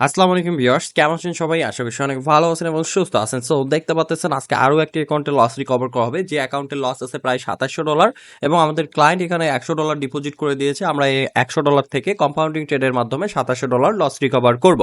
আসসালামু আলাইকুম ভিউয়ার্স, কেমন আছেন সবাই? আশা করি অনেক ভালো আছেন এবং সুস্থ আছেন। সো দেখতে পাচ্ছেন আজকে আরও একটি অ্যাকাউন্টে লস রিকভার করা হবে। যে অ্যাকাউন্টে লস আছে প্রায় সাতাশশো ডলার এবং আমাদের ক্লায়েন্ট এখানে একশো ডলার ডিপোজিট করে দিয়েছে। আমরা এই একশো ডলার থেকে কম্পাউন্ডিং ট্রেডের মাধ্যমে সাতাশশো ডলার লস রিকভার করব।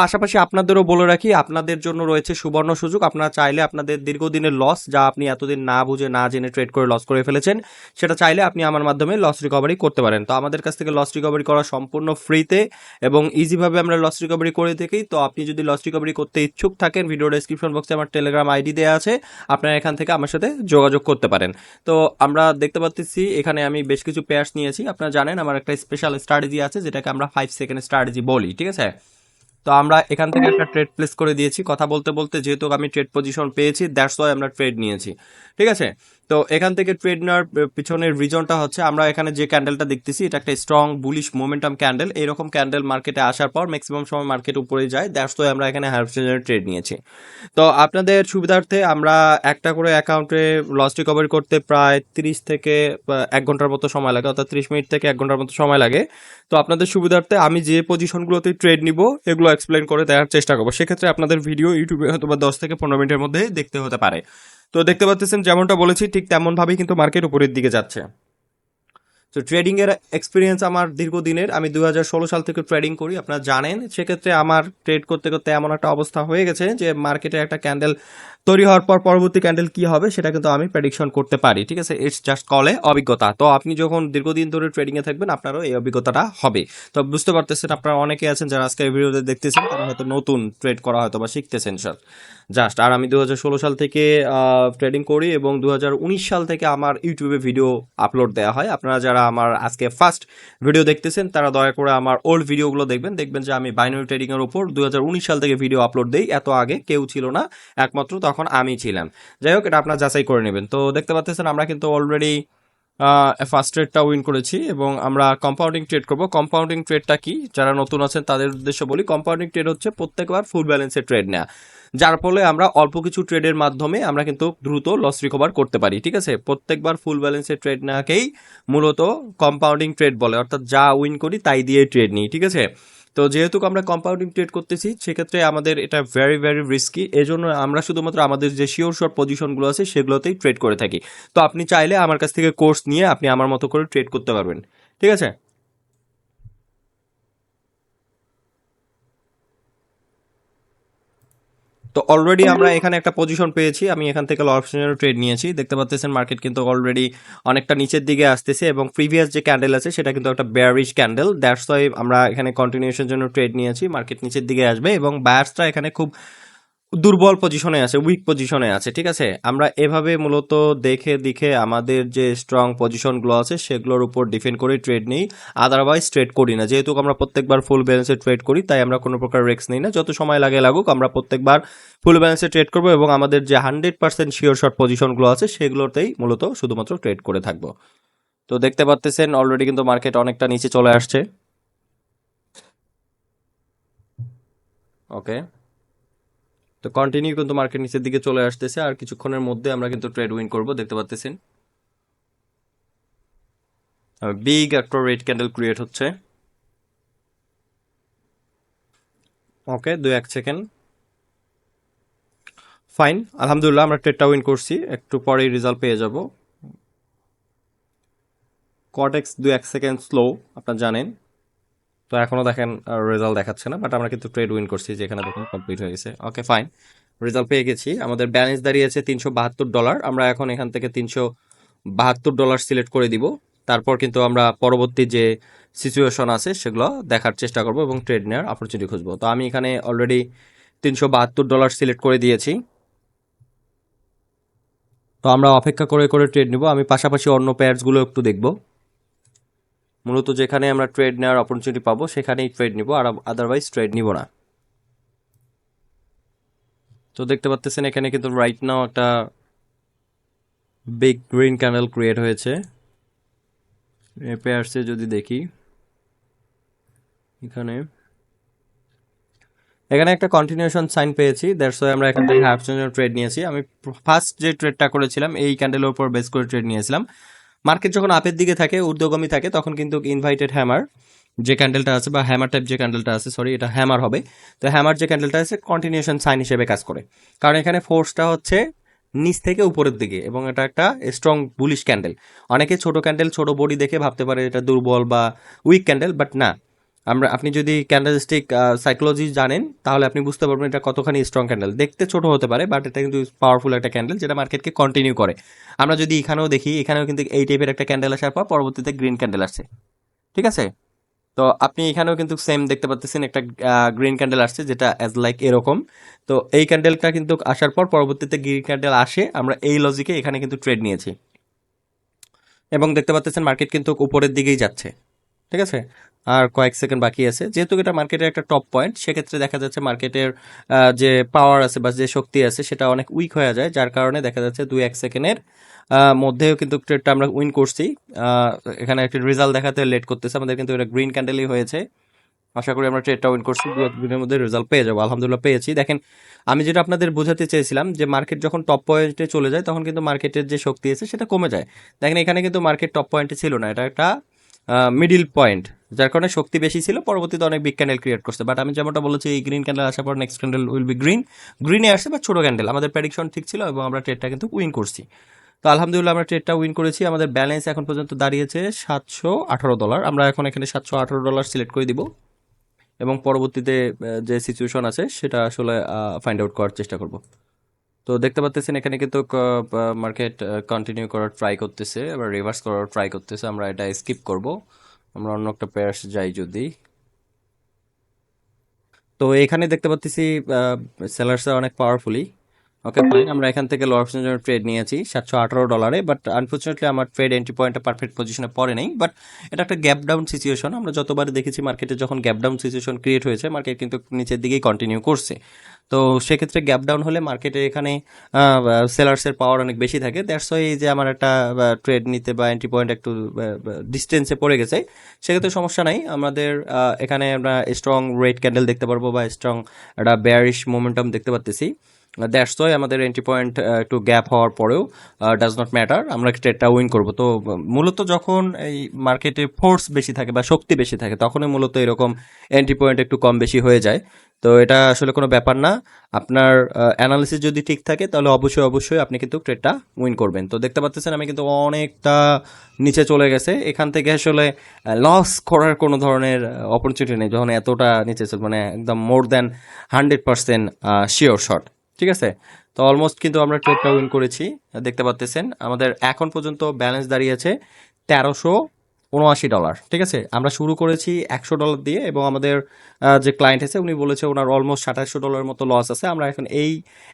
পাশাপাশি আপনাদেরও বলে রাখি, আপনাদের জন্য রয়েছে সুবর্ণ সুযোগ। আপনারা চাইলে আপনাদের দীর্ঘদিনের লস যা আপনি এতদিন না বুঝে, না জেনে ট্রেড করে লস করে ফেলেছেন, সেটা চাইলে আপনি আমার মাধ্যমে লস রিকভারি করতে পারেন। তো আমাদের কাছ থেকে লস রিকভারি করা সম্পূর্ণ ফ্রিতে এবং ইজিভাবে আমরা লস রিকভারি করে থাকি। তো আপনি যদি লস রিকভারি করতে ইচ্ছুক থাকেন ভিডিও ডেসক্রিপশন বক্সে আমার টেলিগ্রাম আইডি দেওয়া আছে, আপনারা এখান থেকে আমার সাথে যোগাযোগ করতে পারেন। তো আমরা দেখতে পাচ্ছি এখানে আমি বেশ কিছু পেয়ার্স নিয়েছি। আপনারা জানেন, আমার একটা স্পেশাল স্ট্র্যাটেজি আছে, যেটাকে আমরা ফাইভ সেকেন্ড স্ট্র্যাটেজি বলি, ঠিক আছে? তো আমরা এখান থেকে একটা ট্রেড প্লেস করে দিয়েছি। কথা বলতে বলতে যেহেতু আমি ট্রেড পজিশন পেয়েছি দ্যাটস ওয়াই আমরা ট্রেড নিয়েছি। ঠিক আছে? তো এখান থেকে ট্রেড নেওয়ার পিছনের রিজনটা হচ্ছে আমরা এখানে যে ক্যান্ডেলটা দেখতেছি, এটা একটা স্ট্রং বুলিশ মোমেন্টাম ক্যান্ডেল এরকম ক্যান্ডেল মার্কেটে আসার পর ম্যাক্সিমাম সময় মার্কেট উপরে যায়। দ্যাটস তো আমরা এখানে হার্ভেস্টের ট্রেড নিয়েছি। তো আপনাদের সুবিধার্থে আমরা একটা করে অ্যাকাউন্টে লস রিকভারি করতে প্রায় তিরিশ থেকে এক ঘণ্টার মতো সময় লাগে, অর্থাৎ ত্রিশ মিনিট থেকে এক ঘণ্টার মতো সময় লাগে। তো আপনাদের সুবিধার্থে আমি যে পজিশনগুলোতে ট্রেড নিব, এগুলো এক্সপ্লেন করে দেওয়ার চেষ্টা করব। সেক্ষেত্রে আপনাদের ভিডিও ইউটিউবে হয়তো বা দশ থেকে পনেরো মিনিটের মধ্যে দেখতে হতে পারে। তো দেখতে পাচ্ছেন, যেমনটা বলেছি, ঠিক তেমনভাবেই কিন্তু মার্কেট উপরের দিকে যাচ্ছে। তো ট্রেডিংয়ের এক্সপিরিয়েন্স আমার দীর্ঘদিনের। আমি দু হাজার ষোলো সাল থেকে ট্রেডিং করি, আপনারা জানেন। সেক্ষেত্রে আমার ট্রেড করতে করতে এমন একটা অবস্থা হয়ে গেছে যে, মার্কেটে একটা ক্যান্ডেল তৈরি হওয়ার পর পরবর্তী ক্যান্ডেল কি হবে সেটা কিন্তু আমি প্রেডিকশন করতে পারি, ঠিক আছে? ইটস জাস্ট কলে অভিজ্ঞতা। তো আপনি যখন দীর্ঘদিন ধরে ট্রেডিং এ থাকবেন, আপনারও এই অভিজ্ঞতাটা হবে। তো বুঝতে পারতেছেন আপনারা অনেকে আছেন যারা আজকে ভিডিওতে দেখতেছেন, তারা হয়তো নতুন ট্রেড করা হয়তো বা শিখতেছেন স্যার জাস্ট আর আমি দু হাজার ষোলো সাল থেকে ট্রেডিং করি এবং দু হাজার উনিশ সাল থেকে আমার ইউটিউবে ভিডিও আপলোড দেওয়া হয়। আপনারা যারা আমার আজকে ফার্স্ট ভিডিও দেখতেছেন, তারা দয়া করে আমার ওল্ড ভিডিওগুলো দেখবেন। দেখবেন যে আমি বাইনারি ট্রেডিং এর উপর দু সাল থেকে ভিডিও আপলোড দিই। এত আগে কেউ ছিল না। একমাত্র তখন আমি ছিলাম। যাই হোক, এটা আপনার যাচাই করে নেবেন। তো দেখতে পাচ্ছেন, আমরা কিন্তু অলরেডি ফার্স্ট ট্রেডটা উইন করেছি এবং আমরা কম্পাউন্ডিং ট্রেড করব। কম্পাউন্ডিং ট্রেডটা কি? যারা নতুন আছেন, তাদের উদ্দেশ্যে বলি কম্পাউন্ডিং ট্রেড হচ্ছে প্রত্যেকবার ফুল ব্যালেন্সের ট্রেড নেওয়া। যার ফলে আমরা অল্প কিছু ট্রেডের মাধ্যমে আমরা কিন্তু দ্রুত লস রিকভার করতে পারি, ঠিক আছে? প্রত্যেকবার ফুল ব্যালেন্সের ট্রেড নেওয়াকেই মূলত কম্পাউন্ডিং ট্রেড বলে, অর্থাৎ যা উইন করি, তাই দিয়ে ট্রেড নিই, ঠিক আছে? তো যেহেতু আমরা কম্পাউন্ডিং ট্রেড করতেছি, সেক্ষেত্রে আমাদের এটা ভেরি ভেরি রিস্কি এই জন্য আমরা শুধুমাত্র আমাদের যে শিওর শর্ট পজিশনগুলো আছে, সেগুলোতেই ট্রেড করে থাকি। তো আপনি চাইলে আমার কাছ থেকে কোর্স নিয়ে আপনি আমার মতো করে ট্রেড করতে পারবেন। ঠিক আছে? তো অলরেডি আমরা এখানে একটা পজিশন পেয়েছি। আমি এখান থেকে অপশনের ট্রেড নিয়েছি। দেখতে পাচ্ছেন মার্কেট কিন্তু অলরেডি অনেকটা নিচের দিকে আসতেছে এবং প্রিভিয়াস যে ক্যান্ডেল আছে, সেটা কিন্তু একটা বেয়ারিশ ক্যান্ডেল দ্যাটস ওয়াই আমরা এখানে কন্টিনিউশন জন্য ট্রেড নিয়েছি। মার্কেট নিচের দিকে আসবে এবং বায়ার্সটা এখানে খুব দুর্বল পজিশনে আছে উইক পজিশনে আছে, ঠিক আছে? আমরা এভাবে মূলত দেখে দেখে আমাদের যে স্ট্রং পজিশনগুলো আছে, সেগুলোর উপর ডিফেন্ড করে ট্রেড নিই। আদারওয়াইজ ট্রেড করি না। যেহেতু আমরা প্রত্যেকবার ফুল ব্যালেন্সে ট্রেড করি, তাই আমরা কোনো প্রকার রিস্ক নিই না। যত সময় লাগে লাগুক, আমরা প্রত্যেকবার ফুল ব্যালেন্সে ট্রেড করব এবং আমাদের যে হান্ড্রেড পার্সেন্ট শিওর শর্ট পজিশনগুলো আছে, সেগুলোতেই মূলত শুধুমাত্র ট্রেড করে থাকব। তো দেখতে পাচ্তেছেন অলরেডি কিন্তু মার্কেট অনেকটা নিচে চলে আসছে। ওকে তো কন্টিনিউ কিন্তু মার্কেট নিচের দিকে চলে আসতেছে, আর কিছুক্ষণের মধ্যে আমরা কিন্তু ট্রেড উইন করব, দেখতে পাচ্তেছেন। বিগ একটা রেড ক্যান্ডেল ক্রিয়েট হচ্ছে। ওকে দু এক সেকেন্ড। ফাইন আলহামদুলিল্লাহ আমরা ট্রেডটা উইন করছি, একটু পরেই রেজাল্ট পেয়ে যাব। কটেক্স দু এক সেকেন্ড স্লো আপনার জানেন। তো এখনও দেখেন রেজাল্ট দেখাচ্ছে না বাট আমরা কিন্তু ট্রেড উইন করছি, যেখানে দেখুন কমপ্লিট হয়ে গেছে। ওকে ফাইন রেজাল্ট পেয়ে গেছি। আমাদের ব্যালেন্স দাঁড়িয়েছে তিনশো বাহাত্তর ডলার আমরা এখন এখান থেকে তিনশো বাহাত্তর ডলার সিলেক্ট করে দিব। তারপর কিন্তু আমরা পরবর্তী যে সিচুয়েশন আছে, সেগুলো দেখার চেষ্টা করব এবং ট্রেড নেওয়ার অপরচুনিটি খুঁজবো। তো আমি এখানে অলরেডি তিনশো বাহাত্তর ডলার সিলেক্ট করে দিয়েছি। তো আমরা অপেক্ষা করে করে ট্রেড নিব। আমি পাশাপাশি অন্য পেয়ার্সগুলো একটু দেখব। মূলত যেখানে আমরা ট্রেড নেওয়ার অপরচুনিটি পাবো, সেখানেই ট্রেড নিব, আর আদারওয়াইজ ট্রেড নিব না। তো দেখতে পাচ্ছেন এখানে কিন্তু রাইট নাও একটা বিগ গ্রিন ক্যানেল ক্রিয়েট হয়েছে। পেয়ার্সে যদি দেখি, এখানে। এখানে একটা কন্টিনিউশন সাইন পেয়েছি ওয়াই আমরা এখান থেকে হাফ ট্রেড নিয়েছি। আমি ফার্স্ট যে ট্রেডটা করেছিলাম, এই ক্যান্ডেলের উপর বেস করে ট্রেড নিয়েছিলাম। মার্কেট যখন আপের দিকে থাকে, ঊর্ধ্বগামী থাকে, তখন কিন্তু ইনভাইটেড হ্যামার যে ক্যান্ডেলটা আছে বা হ্যামার টাইপ যে ক্যান্ডেলটা আছে সরি এটা হ্যামার হবে। তো হ্যামার যে ক্যান্ডেলটা আছে কন্টিনিউশন সাইন হিসেবে কাজ করে। কারণ এখানে ফোর্সটা হচ্ছে নিচ থেকে উপরের দিকে এবং এটা একটা স্ট্রং বুলিশ ক্যান্ডেল অনেকে ছোট ক্যান্ডেল ছোট বডি দেখে ভাবতে পারে এটা দুর্বল বা উইক ক্যান্ডেল বাট না। আমরা, আপনি যদি ক্যান্ডেলস্টিক সাইকোলজি জানেন, তাহলে আপনি বুঝতে পারবেন এটা কতখানি স্ট্রং ক্যান্ডেল দেখতে ছোট হতে পারে বাট এটা কিন্তু পাওয়ারফুল একটা ক্যান্ডেল যেটা মার্কেটকে কন্টিনিউ করে। আমরা যদি এখানেও দেখি, এখানেও কিন্তু এই টাইপের একটা ক্যান্ডেল আসার পর পরবর্তীতে গ্রিন ক্যান্ডেল আসছে। ঠিক আছে? তো আপনি এখানেও কিন্তু সেম দেখতে পাচ্ছেন একটা গ্রিন ক্যান্ডেল আসছে, যেটা অ্যাজ লাইক এরকম। তো এই ক্যান্ডেলটা কিন্তু আসার পর পরবর্তীতে গ্রিন ক্যান্ডেল আসে, আমরা এই লজিকে এখানে কিন্তু ট্রেড নিয়েছি। এবং দেখতে পাচ্ছেন মার্কেট কিন্তু উপরের দিকেই যাচ্ছে। ঠিক আছে? আর কয়েক সেকেন্ড বাকি আছে। যেহেতু এটা মার্কেটের একটা টপ পয়েন্ট সেক্ষেত্রে দেখা যাচ্ছে মার্কেটের যে পাওয়ার আছে বা যে শক্তি আছে, সেটা অনেক উইক হয়ে যায়। যার কারণে দেখা যাচ্ছে দুই এক সেকেন্ডের মধ্যেও কিন্তু ট্রেডটা আমরা উইন করছি। এখানে একটা রেজাল্ট দেখাতে লেট করতেছে। আমাদের কিন্তু এটা গ্রিন ক্যান্ডেলই হয়েছে। আশা করি আমরা ট্রেডটা উইন করছি। দু দিনের মধ্যে রেজাল্ট পেয়ে যাব। আলহামদুলিল্লাহ পেয়েছি। দেখেন, আমি যেটা আপনাদের বোঝাতে চেয়েছিলাম যে মার্কেট যখন টপ পয়েন্টে চলে যায়, তখন কিন্তু মার্কেটের যে শক্তি আছে, সেটা কমে যায়। দেখেন, এখানে কিন্তু মার্কেট টপ পয়েন্টে ছিল না। এটা একটা মিডিল পয়েন্ট যার কারণে শক্তি বেশি ছিল, পরবর্তীতে অনেক বিগ ক্যান্ডেল ক্রিয়েট করছে। বাট আমি যেমনটা বলেছি, এই গ্রিন ক্যান্ডেল আসার পর next candle will be green গ্রিনে আসছে বা ছোটো ক্যান্ডেল আমাদের প্রেডিকশন ঠিক ছিল এবং আমরা ট্রেডটা কিন্তু উইন করছি। তো আলহামদুলিল্লাহ আমরা ট্রেডটা উইন করেছি। আমাদের ব্যালেন্স এখন পর্যন্ত দাঁড়িয়েছে সাতশো আঠারো ডলার আমরা এখন এখানে সাতশো আঠারো ডলার সিলেক্ট করে দিব। এবং পরবর্তীতে যে সিচুয়েশন আছে, সেটা আসলে ফাইন্ড আউট করার চেষ্টা করব। তো দেখতে পাচ্ছেন এখানে কিন্তু মার্কেট কন্টিনিউ করার ট্রাই করতেছে, এবার রিভার্স করার ট্রাই করতেছে, আমরা এটা স্কিপ করব। আমরা অন্য একটা পেয়ার্স যাই যদি। তো এখানে দেখতে পাচ্ছি সেলার্সরা অনেক পাওয়ারফুলি ওকে ফাইন আমরা এখান থেকে লোয়ার অপশনের জন্য ট্রেড নিয়েছি, সাতশো আঠারো ডলারে বাট আনফর্চুনেটলি আমার ট্রেড এন্ট্রি পয়েন্টটা পারফেক্ট পজিশনে পড়ে নেই বাট এটা একটা গ্যাপ ডাউন সিচুয়েশন আমরা যতবার দেখেছি মার্কেটে যখন গ্যাপ ডাউন সিচুয়েশন ক্রিয়েট হয়েছে মার্কেট কিন্তু নিচের দিকেই কন্টিনিউ করছে। তো সেক্ষেত্রে গ্যাপ ডাউন হলে মার্কেটে এখানে সেলার্সের পাওয়ার অনেক বেশি থাকে। দ্যাটস ওয়াই যে আমার একটা ট্রেড নিতে বা এন্ট্রি পয়েন্ট একটু ডিস্টেন্সে পড়ে গেছে, সেক্ষেত্রে সমস্যা নাই। আমাদের এখানে আমরা স্ট্রং রেড ক্যান্ডেল দেখতে পারব বা স্ট্রং একটা বেয়ারিশ মোমেন্টাম দেখতে পাচ্তেছি দ্যাটস ওয়াই আমাদের এন্ট্রি পয়েন্ট একটু গ্যাপ হওয়ার পরেও ডাজ নট ম্যাটার আমরা ট্রেডটা উইন করব। তো, মূলত যখন এই মার্কেটে ফোর্স বেশি থাকে বা শক্তি বেশি থাকে, তখনই মূলত এরকম এন্ট্রি পয়েন্ট একটু কম বেশি হয়ে যায়। তো, এটা আসলে কোনো ব্যাপার না। আপনার অ্যানালিসিস যদি ঠিক থাকে, তাহলে অবশ্যই অবশ্যই আপনি কিন্তু ট্রেডটা উইন করবেন। তো, দেখতে পাচ্ছেন আমি কিন্তু অনেকটা নিচে চলে গেছে। এখান থেকে আসলে লস করার কোনো ধরনের অপরচুনিটি নেই, যখন এতটা নিচে মানে একদম more than hundred percent sure shot ঠিক আছে? তো অলমোস্ট কিন্তু আমরা ট্রেডটা উইন করেছি, দেখতে পাচ্ছেন আমাদের এখন পর্যন্ত ব্যালেন্স দাঁড়িয়েছে তেরোশো উনআশি ডলার ঠিক আছে? আমরা শুরু করেছি একশো ডলার দিয়ে এবং আমাদের যে ক্লায়েন্ট আছে উনি বলেছে ওনার অলমোস্ট সাতাশশো ডলার মতো লস আছে। আমরা এখন এই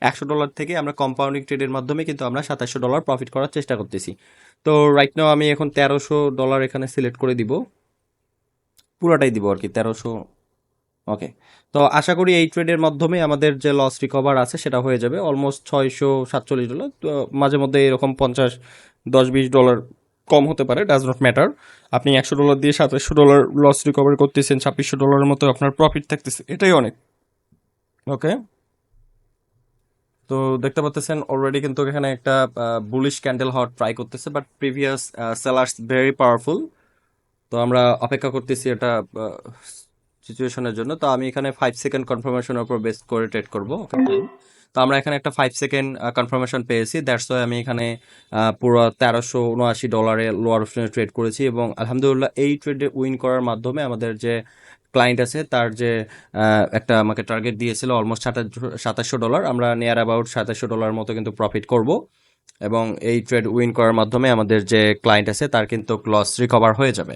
একশো ডলার থেকে আমরা কম্পাউন্ডিং ট্রেডের মাধ্যমে কিন্তু আমরা সাতাশশো ডলার প্রফিট করার চেষ্টা করতেছি। তো রাইট নাও আমি এখন তেরোশো ডলার এখানে সিলেক্ট করে দিব। পুরোটাই দিব আর কি, তেরোশো ওকে তো আশা করি এই ট্রেডের মাধ্যমে আমাদের যে লস রিকভার আছে সেটা হয়ে যাবে। অলমোস্ট ছয়শো সাতচল্লিশ ডলার তো মাঝে মধ্যে এরকম পঞ্চাশ, দশ, বিশ ডলার কম হতে পারে ডাজ নট ম্যাটার আপনি একশো ডলার দিয়ে সাতাশশো ডলার লস রিকভার করতেছেন, ছাব্বিশশো ডলারের মতো আপনার প্রফিট থাকতেছে। এটাই অনেক। ওকে তো দেখতে পাচ্ছেন অলরেডি কিন্তু এখানে একটা বুলিশ ক্যান্ডেল হওয়ার ট্রাই করতেছে but previous sellers very powerful তো আমরা অপেক্ষা করতেছি এটা সিচুয়েশনের জন্য। তো আমি এখানে ফাইভ সেকেন্ড কনফার্মেশনের উপর বেস করে ট্রেড করব। তো আমরা এখানে একটা ফাইভ সেকেন্ড কনফার্মেশন পেয়েছি। দ্যাটস ওয়াই আমি এখানে পুরো তেরোশো উনআশি ডলারে লোয়ার অপশনে ট্রেড করেছি এবং আলহামদুলিল্লাহ এই ট্রেডে উইন করার মাধ্যমে আমাদের যে ক্লায়েন্ট আছে তার যে একটা আমাকে টার্গেট দিয়েছিল অলমোস্ট সাতাশ সাতাশশো ডলার আমরা নিয়ার অ্যাবাউট সাতাশশো ডলার মতো কিন্তু প্রফিট করব। এবং এই ট্রেড উইন করার মাধ্যমে আমাদের যে ক্লায়েন্ট আছে তার কিন্তু লস রিকভার হয়ে যাবে।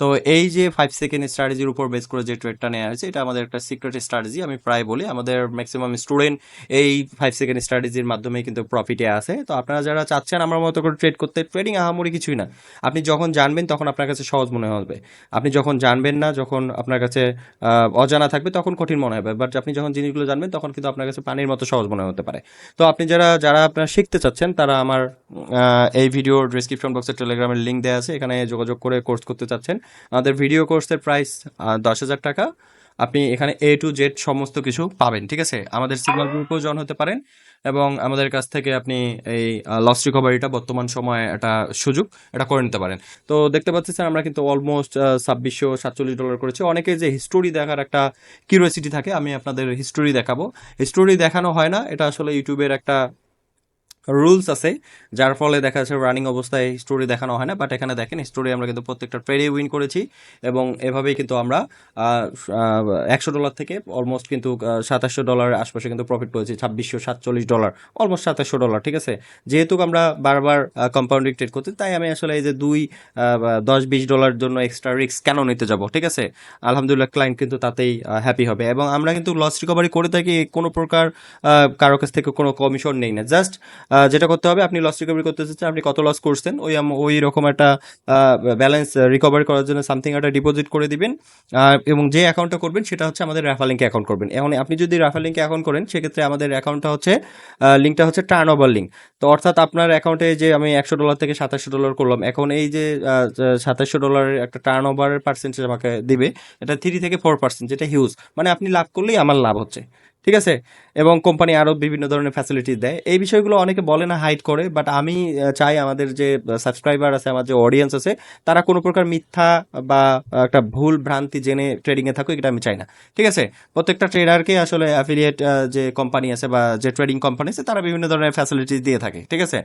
তো এই যে ফাইভ সেকেন্ড স্ট্র্যাটেজির উপর বেস করে যে ট্রেডটা নেওয়া হয়েছে, এটা আমাদের একটা সিক্রেট স্ট্র্যাটেজি আমি প্রায় বলি। আমাদের ম্যাক্সিমাম স্টুডেন্ট এই ফাইভ সেকেন্ড স্ট্র্যাটেজির মাধ্যমে কিন্তু প্রফিটে আসে তো আপনারা যারা চাচ্ছেন আমার মতো করে ট্রেড করতে ট্রেডিং আহামরি কিছুই না। আপনি যখন জানবেন, তখন আপনার কাছে সহজ মনে হবে। আপনি যখন জানবেন না, যখন আপনার কাছে অজানা থাকবে, তখন কঠিন মনে হবে। বাট আপনি যখন জিনিসগুলো জানবেন, তখন কিন্তু আপনার কাছে পানির মতো সহজ মনে হতে পারে। তো আপনি যারা যারা আপনারা শিখতে চাচ্ছেন, তারা আমার এই ভিডিওর ডিসক্রিপশন বক্সে টেলিগ্রামের লিঙ্ক দেওয়া আছে। এখানে যোগাযোগ করে কোর্স করতে চাচ্ছেন। আমাদের ভিডিও কোর্সের প্রাইস দশ হাজার টাকা। আপনি এখানে এ টু জেড সমস্ত কিছু পাবেন, ঠিক আছে? আমাদের সিগন্যাল গ্রুপেও জয়েন হতে পারেন এবং আমাদের কাছ থেকে আপনি এই লস রিকভারিটা বর্তমান সময়ে একটা সুযোগ এটা করে নিতে পারেন। তো দেখতে পাচ্ছেন আমরা কিন্তু অলমোস্ট ছাব্বিশশো সাতচল্লিশ ডলার করেছি। অনেকে যে হিস্টোরি দেখার একটা কিউরিয়াসিটি থাকে, আমি আপনাদের হিস্টোরি দেখাবো। হিস্টোরি দেখানো হয় না, এটা আসলে ইউটিউবের একটা রুলস আছে, যার ফলে দেখা যাচ্ছে রানিং অবস্থায় স্টোরি দেখানো হয় না বাট এখানে দেখেন স্টোরি আমরা কিন্তু প্রত্যেকটা ট্রেডে উইন করেছি এবং এভাবেই কিন্তু আমরা একশো ডলার থেকে অলমোস্ট কিন্তু সাতাশশো ডলারের আশপাশে কিন্তু প্রফিট করেছি, ছাব্বিশশো সাতচল্লিশ ডলার অলমোস্ট সাতাশশো ডলার ঠিক আছে? যেহেতু আমরা বারবার কম্পাউন্ডিং ট্রেড করছি, তাই আমি আসলে এই যে দুই দশ বিশ ডলার জন্য এক্সট্রা রিস্ক কেন নিতে যাব, ঠিক আছে? আলহামদুলিল্লাহ ক্লায়েন্ট কিন্তু তাতেই হ্যাপি হবে এবং আমরা কিন্তু লস রিকভারি করে থাকি কোনো প্রকার কারও কাছ থেকে কোনো কমিশন নেই না জাস্ট যেটা করতে হবে, আপনি লস রিকভারি করতে চাচ্ছেন, আপনি কত লস করছেন, ওই ওই রকম একটা ব্যালেন্স রিকভারি করার জন্য সামথিং একটা ডিপোজিট করে দিবেন। এবং যে অ্যাকাউন্টটা করবেন, সেটা হচ্ছে আমাদের র্যাফালিংকে অ্যাকাউন্ট করবেন। এখন আপনি যদি র্যাফালিংকে অ্যাকাউন্ট করেন, সেক্ষেত্রে আমাদের অ্যাকাউন্টটা হচ্ছে লিঙ্কটা হচ্ছে টার্ন ওভার লিঙ্ক তো অর্থাৎ আপনার অ্যাকাউন্টে যে আমি একশো ডলার থেকে সাতাশশো ডলার করলাম, এখন এই যে সাতাশশো ডলারের একটা টার্ন ওভারের পার্সেন্টেজ আমাকে দিবে, এটা থ্রি থেকে ফোর পার্সেন্ট যেটা হিউজ মানে আপনি লাভ করলেই আমার লাভ হচ্ছে। ঠিক আছে? এবং কোম্পানি আরও বিভিন্ন ধরনের ফ্যাসিলিটি দেয়। এই বিষয়গুলো অনেকে বলে না হাইড করে বাট আমি চাই আমাদের যে সাবস্ক্রাইবার আছে, আমার যে অডিয়েন্স আছে, তারা কোনো প্রকার মিথ্যা বা একটা ভুল ভ্রান্তি জেনে ট্রেডিংয়ে থাকুক, এটা আমি চাই না। ঠিক আছে? প্রত্যেকটা ট্রেডারকে আসলে অ্যাফিলিয়েট যে কোম্পানি আছে বা যে ট্রেডিং কোম্পানি আছে, তারা বিভিন্ন ধরনের ফ্যাসিলিটি দিয়ে থাকে। ঠিক আছে?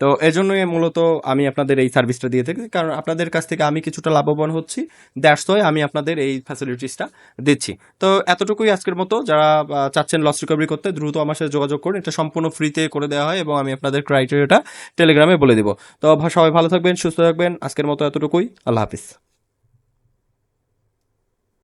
তো এজন্যই মূলত আমি আপনাদের এই সার্ভিসটা দিয়ে থাকি, কারণ আপনাদের কাছ থেকে আমি কিছুটা লাভবান হচ্ছি। দ্যাটস ওয়াই আমি আপনাদের এই ফ্যাসিলিটিসটা দিচ্ছি। তো এতটুকুই আজকের মতো। যারা চাচ্ছেন লস রিকভারি করতে, দ্রুত আমার সাথে যোগাযোগ করুন। এটা সম্পূর্ণ ফ্রিতে করে দেওয়া হয় এবং আমি আপনাদের ক্রাইটেরিয়াটা টেলিগ্রামে বলে দেবো। তো সবাই ভালো থাকবেন, সুস্থ থাকবেন। আজকের মতো এতটুকুই। আল্লাহ হাফিজ।